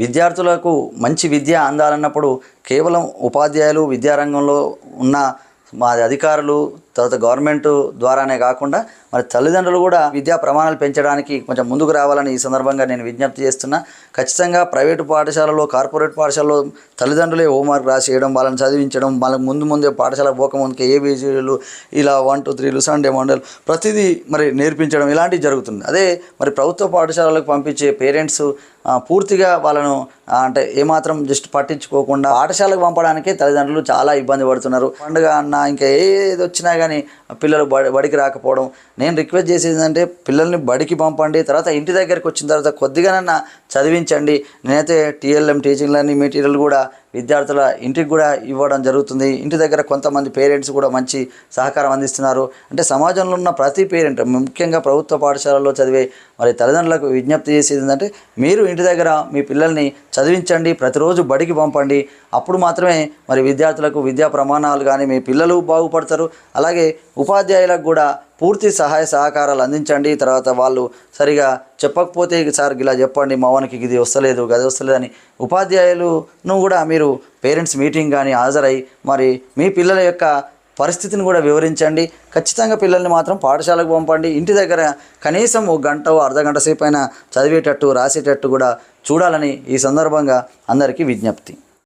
విద్యార్థులకు మంచి విద్య అందాలన్నప్పుడు కేవలం ఉపాధ్యాయులు విద్యారంగంలో ఉన్న మా అధికారులు తర్వాత గవర్నమెంట్ ద్వారానే కాకుండా మరి తల్లిదండ్రులు కూడా విద్యా ప్రమాణాలు పెంచడానికి కొంచెం ముందుకు రావాలని ఈ సందర్భంగా నేను విజ్ఞప్తి చేస్తున్నా. ఖచ్చితంగా ప్రైవేటు పాఠశాలలో కార్పొరేట్ పాఠశాలలో తల్లిదండ్రులే హోంవర్క్ రాసేయడం వాళ్ళని చదివించడం వాళ్ళకి ముందు ముందే పాఠశాల పోకముందుకే ఏబీసీలు ఇలా వన్ టూ త్రీలు సండే మండలు ప్రతిదీ మరి నేర్పించడం ఇలాంటివి జరుగుతుంది. అదే మరి ప్రభుత్వ పాఠశాలలకు పంపించే పేరెంట్స్ పూర్తిగా వాళ్ళను అంటే ఏమాత్రం జస్ట్ పట్టించుకోకుండా పాఠశాలకు పంపడానికే తల్లిదండ్రులు చాలా ఇబ్బంది పడుతున్నారు. పండుగ అన్న ఇంకా ఏది వచ్చినా కానీ పిల్లలు బడి బడికి రాకపోవడం. నేను రిక్వెస్ట్ చేసేది ఏంటంటే పిల్లల్ని బడికి పంపండి. తర్వాత ఇంటి దగ్గరికి వచ్చిన తర్వాత కొద్దిగానన్నా చదివించండి. నేనైతే టీఎల్ఎం టీచింగ్ లెర్నింగ్ మెటీరియల్ కూడా విద్యార్థుల ఇంటికి కూడా ఇవ్వడం జరుగుతుంది. ఇంటి దగ్గర కొంతమంది పేరెంట్స్ కూడా మంచి సహకారం అందిస్తున్నారు. అంటే సమాజంలో ఉన్న ప్రతి పేరెంట్ ముఖ్యంగా ప్రభుత్వ పాఠశాలలో చదివే మరి తల్లిదండ్రులకు విజ్ఞప్తి చేసేది ఏంటంటే మీరు ఇంటి దగ్గర మీ పిల్లల్ని చదివించండి ప్రతిరోజు బడికి పంపండి. అప్పుడు మాత్రమే మరి విద్యార్థులకు విద్యా ప్రమాణాలు కానీ మీ పిల్లలు బాగుపడతారు. అలాగే ఉపాధ్యాయులకు కూడా పూర్తి సహాయ సహకారాలు అందించండి. తర్వాత వాళ్ళు సరిగా చెప్పకపోతే సార్ ఇలా చెప్పండి మా వానికి ఇది వస్తలేదు గది వస్తలేదని ఉపాధ్యాయులను కూడా మీరు పేరెంట్స్ మీటింగ్ కానీ హాజరై మరి మీ పిల్లల యొక్క పరిస్థితిని కూడా వివరించండి. ఖచ్చితంగా పిల్లల్ని మాత్రం పాఠశాలకు పంపండి. ఇంటి దగ్గర కనీసం ఒక గంట అర్ధ గంట సేపు అయినా చదివేటట్టు రాసేటట్టు కూడా చూడాలని ఈ సందర్భంగా అందరికీ విజ్ఞప్తి.